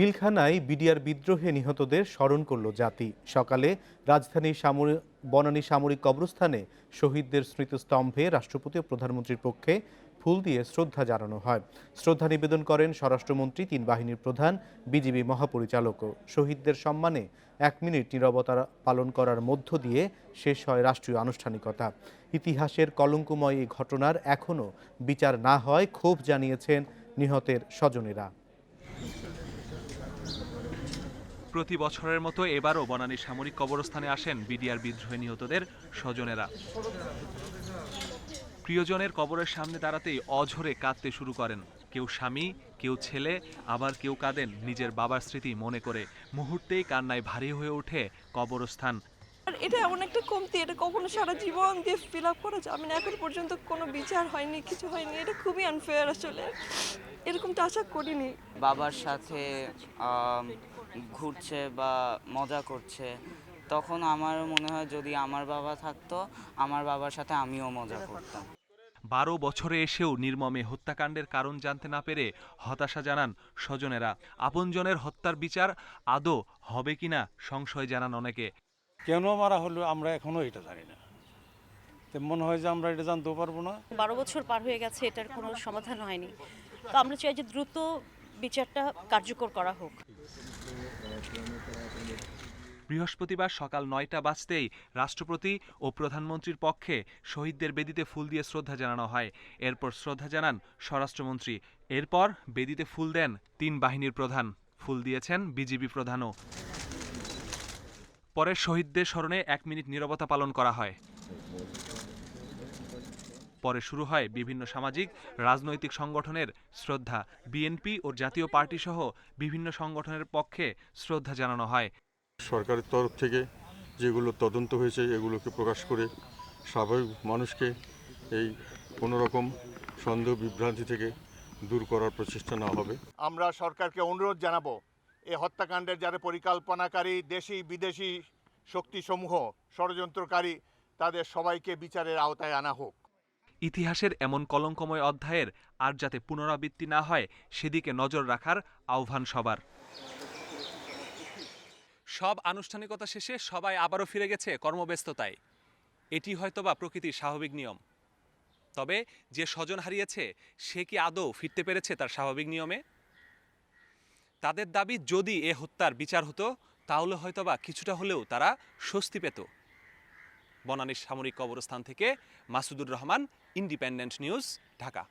পিলখানায় BDR বিদ্রোহে নিহতদের স্মরণ করল জাতি। সকালে রাজধানীর সামরিক বনানী সামরিক কবরস্থানে শহীদদের স্মৃতিস্তম্ভে রাষ্ট্রপতি ও প্রধানমন্ত্রীর পক্ষে ফুল দিয়ে শ্রদ্ধা জানানো হয়। শ্রদ্ধা নিবেদন করেন স্বরাষ্ট্রমন্ত্রী, তিন বাহিনীর প্রধান, বিজিবি মহাপরিচালকও শহীদদের সম্মানে এক মিনিট নীরবতা পালন করার মধ্য দিয়ে শেষ হয় রাষ্ট্রীয় আনুষ্ঠানিকতা। ইতিহাসের কলঙ্কময় এই ঘটনার এখনও বিচার না হয়, ক্ষোভ জানিয়েছেন নিহতের স্বজনেরা। প্রতি বছরের মতো এবারও বনানী সামরিক কবরস্থানে আসেন বিডিআর বিদ্রোহে নিহতদের স্বজনেরা। প্রিয়জনের কবরের সামনে দাঁড়াতেই অঝরে কাঁদতে শুরু করেন। কেউ স্বামী কেউ ছেলে আবার কেউ কাঁদেন নিজের বাবার স্মৃতি মনে করে। মুহূর্তেই কান্নায় ভারী হয়ে ওঠে কবরস্থান। আর এটা এমন একটা কমতি এটা কখনো সারা জীবন দিয়ে ফিল আপ করা যাবে না এখন পর্যন্ত কোনো বিচার হয়নি কিছু হয়নি এটা খুবই আনফেয়ার আসলে। এরকমটা আশা করিনি। বাবার সাথে ঘুরছে বা মজা করছে তখন আমার মনে হয় যদি আমার বাবা থাকতো আমার বাবার সাথে আমিও মজা করতাম। বারো বছরে এসেও নির্মমে হত্যাকাণ্ডের কারণ জানতে না পেরে হতাশা জানান স্বজনেরা। আপনজনের হত্যার বিচার আদৌ হবে কিনা সংশয় জানান অনেকে। কেন মারা হলো আমরা এখনও এটা জানি না। তো মনে হয় যে আমরা এটা জানতেও পারব না। বারো বছর পার হয়ে গেছে এটার কোনো সমাধান হয়নি। তো আমরা চাই যে দ্রুত বিচারটা কার্যকর করা হোক। বৃহস্পতিবার সকাল নয়টা বাজতেই রাষ্ট্রপতি ও প্রধানমন্ত্রীর পক্ষে শহীদদের বেদিতে ফুল দিয়ে শ্রদ্ধা জানানো হয়। এরপর শ্রদ্ধা জানান স্বরাষ্ট্রমন্ত্রী। এরপর বেদিতে ফুল দেন তিন বাহিনীর প্রধান। ফুল দিয়েছেন বিজিবি প্রধানও। পরে শহীদদের স্মরণে এক মিনিট নিরবতা পালন করা হয়। পরে শুরু হয় বিভিন্ন সামাজিক রাজনৈতিক সংগঠনের শ্রদ্ধা। বিএনপি ও জাতীয় পার্টি সহ বিভিন্ন সংগঠনের পক্ষে শ্রদ্ধা জানানো হয়। সরকারের তরফ থেকে যেগুলো তদন্ত হয়েছে এগুলোকে প্রকাশ করে স্বাভাবিক মানুষকে এই কোনো রকম সন্দেহ বিভ্রান্তি থেকে দূর করার প্রচেষ্টা না হবে। আমরা সরকারকে অনুরোধ জানাব এই হত্যাকাণ্ডের যারা পরিকল্পনাকারী দেশি বিদেশি শক্তিসমূহ ষড়যন্ত্রকারী তাদের সবাইকে বিচারের আওতায় আনা হোক। ইতিহাসের এমন কলঙ্কময় অধ্যায়ের আর যাতে পুনরাবৃত্তি না হয়, সেদিকে নজর রাখার আহ্বান সবার। সব আনুষ্ঠানিকতা শেষে সবাই আবারও ফিরে গেছে কর্মব্যস্ততায়। এটি হয়তোবা প্রকৃতির স্বাভাবিক নিয়ম। তবে যে স্বজন হারিয়েছে, সে কি আদৌ ফিরতে পেরেছে তার স্বাভাবিক নিয়মে? তাদের দাবি যদি এ হত্যার বিচার হতো, তাহলে হয়তোবা কিছুটা হলেও তারা স্বস্তি পেত। বনানীর সামরিক কবরস্থান থেকে মাসুদুর রহমান ইন্ডিপেন্ডেন্ট নিউজ ঢাকা।